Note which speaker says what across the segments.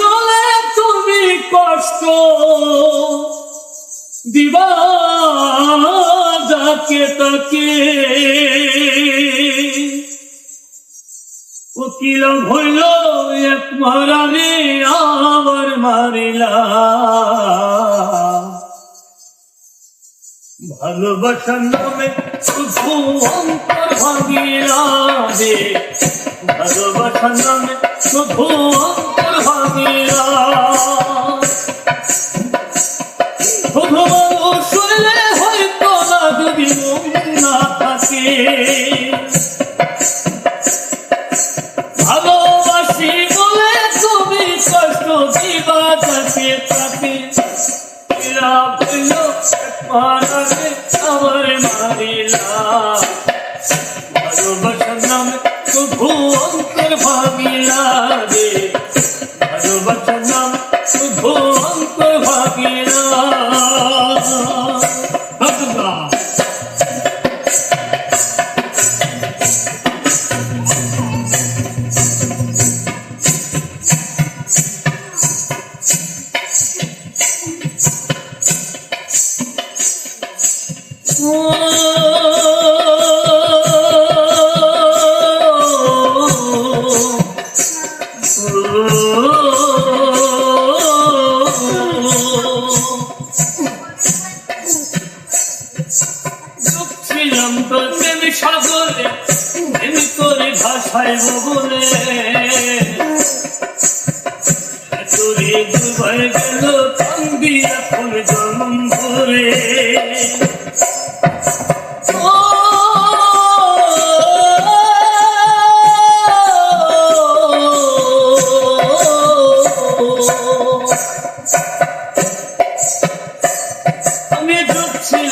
Speaker 1: বলে তুমি কষ্ট দিবা যাকে তাকে। উকিল হইল এক মারারে আবার মারিলা। ভালোবাসার নামে শুধু অন্তর ভাঙিলা রে ভালোবাসার নামে শুধু অন্তর ভালোবাসি বলে তুমি কষ্ট দিবা যাকে তাকে এরা সাগরে প্রেমী করে ভাষায় বলে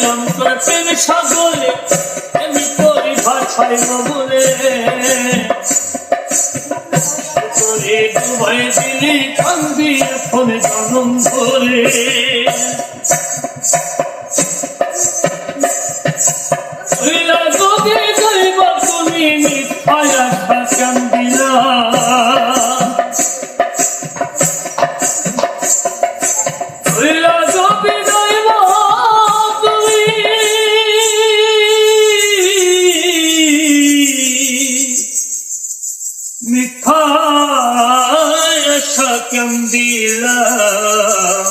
Speaker 1: ঢুকছিলাম তোর প্রেম সাগরে আমি করি ভাষায় মগরে ডুবাই দিলি কান্দি এখন জনম ধরে Champions League love.